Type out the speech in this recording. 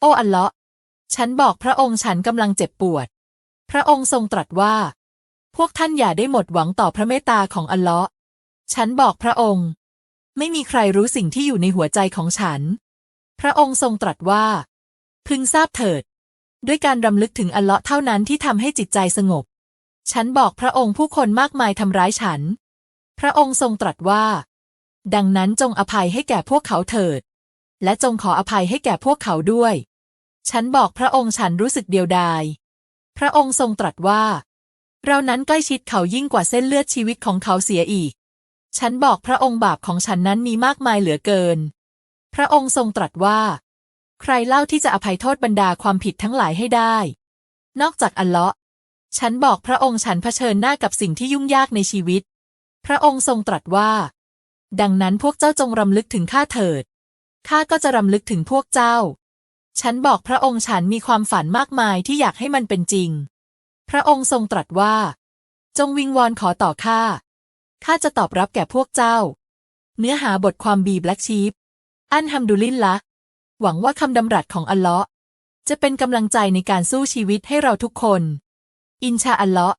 โอ้อัลเลาะห์ฉันบอกพระองค์ฉันกำลังเจ็บปวด พระองค์ทรงตรัสว่า พวกท่านอย่าได้หมดหวังต่อพระเมตตาของอัลเลาะห์ฉันบอกพระองค์ ไม่มีใครรู้สิ่งที่อยู่ในหัวใจของฉัน พระองค์ทรงตรัสว่า พึงทราบเถิด ด้วยการรำลึกถึงอัลเลาะห์เท่านั้นที่ทำให้จิตใจสงบ ฉันบอกพระองค์ผู้คนมากมายทำร้ายฉัน พระองค์ทรงตรัสว่า ดังนั้นจงอภัยให้แก่พวกเขาเถิด และจงขออภัยให้แก่พวกเขาด้วย ฉันบอกพระองค์ฉันรู้สึกเดียวดาย พระองค์ทรงตรัสว่า เรานั้นใกล้ชิดเขายิ่งกว่าเส้นเลือดชีวิตของเขาเสียอีก ฉันบอกพระองค์บาปของฉันนั้นมีมากมายเหลือเกิน พระองค์ทรงตรัสว่า ใครเล่าที่จะอภัยโทษบรรดาความผิดทั้งหลายให้ได้ นอกจากอัลเลาะห์ฉันบอกพระองค์ฉันเผชิญหน้ากับสิ่งที่ยุ่งยากในชีวิต พระองค์ทรงตรัสว่า ดังนั้นพวกเจ้าจงรำลึกถึงข้าเถิด ข้าก็จะรำลึกถึงพวกเจ้า ฉันบอกพระองค์ฉันมีความฝันมากมายที่อยากให้มันเป็นจริง พระองค์ทรงตรัสว่า จงวิงวอนขอต่อข้า ข้าจะตอบรับแก่พวกเจ้า เนื้อหาบทความบีแบล็กชีฟอันฮัมดุลิลละ หวังว่าคำดำรัสของอัลเลาะห์จะเป็นกำลังใจในการสู้ชีวิตให้เราทุกคน อินชาอัลเลาะห์